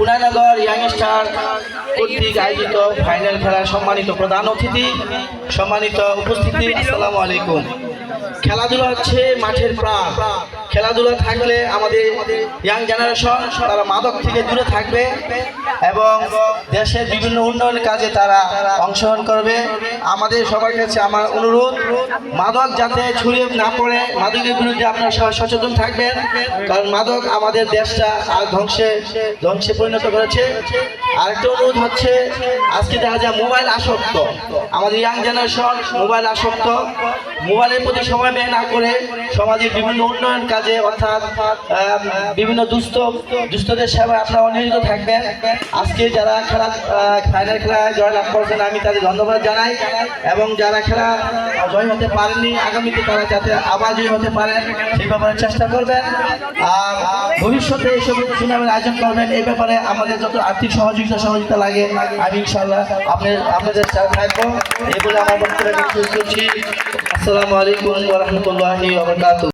পুনানগর youngster কর্তৃক আয়োজিত final খেলার সম্মানিত প্রধান অতিথি, সম্মানিত উপস্থিতি, আসসালামু আলাইকুম। খেলাধুলা হচ্ছে মাঠের প্রাণ। খেলাধুলা থাকলে আমাদের ইয়াং জেনারেশন, তারা মাদক থেকে দূরে থাকবে এবং দেশের বিভিন্ন উন্নয়ন কাজে তারা অংশগ্রহণ করবে। আমাদের সবার কাছে আমার অনুরোধ, মাদক যাতে ছড়িয়ে না পড়ে, মাদকের বিরুদ্ধে আপনারা সবাই সচেতন থাকবেন, কারণ মাদক আমাদের দেশটা আর ধ্বংসে ধ্বংসে পরিণত করেছে। আরেকটা অনুরোধ হচ্ছে, আজকে দেখা যায় মোবাইল আসক্ত। আমাদের ইয়াং জেনারেশন মোবাইল আসক্ত। মোবাইলের প্রতি সময় ব্যয় না করে সমাজের বিভিন্ন উন্নয়ন কাজে, অর্থাৎ বিভিন্ন দুস্থ, দুস্থদের সেবায় আপনারা নিয়োজিত থাকবেন। আজকে যারা খেলা ফাইনাল খেলায় জয়লাভ করেছেন, আমি তাদের ধন্যবাদ জানাই। এবং যারা খেলা জয় হতে পারেননি আগামীতে তারা যাতে আবার জয় হতে পারে, সেই ব্যাপারে চেষ্টা করবেন। আর ভবিষ্যতে এইসব টুর্নামেন্ট আয়োজন করবেন, এই ব্যাপারে আমাদের যত আর্থিক সহযোগিতা সহযোগিতা লাগে, আমি ইনশাল্লাহ আপনার আপনাদের সাথে থাকব। এই বলে আমার বক্তব্য আসসালামু আলাইকুম ওরহমতুল্লাহি ওবরাকাতুহ